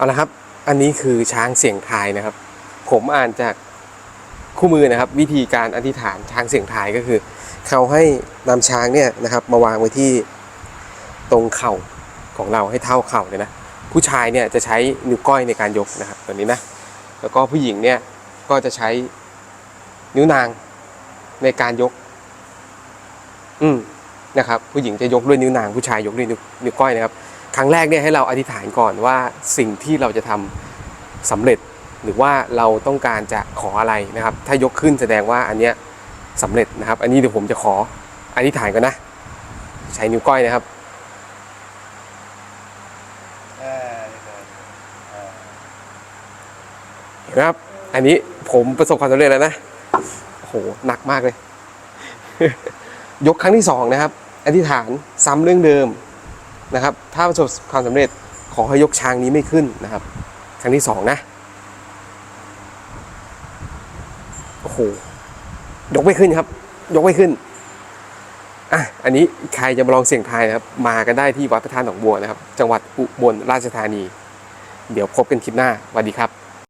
เอาละครับ อันนี้คือช้างเสียงทายนะครับ ผมอ่านจากคู่มือนะครับ วิธีการอธิษฐานช้างเสียงทายก็คือ เขาให้นำช้างเนี่ยนะครับ มาวางไว้ที่ตรงเข่าของเราให้เท่าเข่าเลยนะผู้ชายเนี่ยจะใช้นิ้วก้อยในการยกนะครับตัวนี้นะแล้วก็ผู้หญิงเนี่ยก็จะใช้นิ้วนางในการยก อืมนะครับ ผู้หญิงจะยกด้วยนิ้วนางผู้ชายยกด้วยนิ้วก้อยนะครับ ครั้งแรกเนี่ยให้เราอธิษฐานก่อนว่าสิ่งที่เราจะทำสำเร็จหรือว่าเราต้องการจะขออะไรนะครับ ถ้ายกขึ้นแสดงว่าอันเนี้ยสำเร็จนะครับ อันนี้เดี๋ยวผมจะขออธิษฐานก่อนนะ ใช้นิ้วก้อยนะครับเออเออเห็นไหมครับ อันนี้ผมประสบความสำเร็จแล้วนะโอ้โหหนักมากเลย ยกครั้งที่สองนะครับ อธิษฐานซ้ำเรื่องเดิม นะครับ ถ้าประสบความสำเร็จขอให้ยกช้างนี้ไม่ขึ้นนะครับ ครั้งที่สองนะ โอ้โห ยกไม่ขึ้นครับ ยกไม่ขึ้น อะ อันนี้ใครจะมาลองเสี่ยงทายนะครับ มากันได้ที่วัดพระธาตุหนองบัวนะครับ จังหวัดอุบลราชธานี เดี๋ยวพบกันคลิปหน้าสวัสดีครับ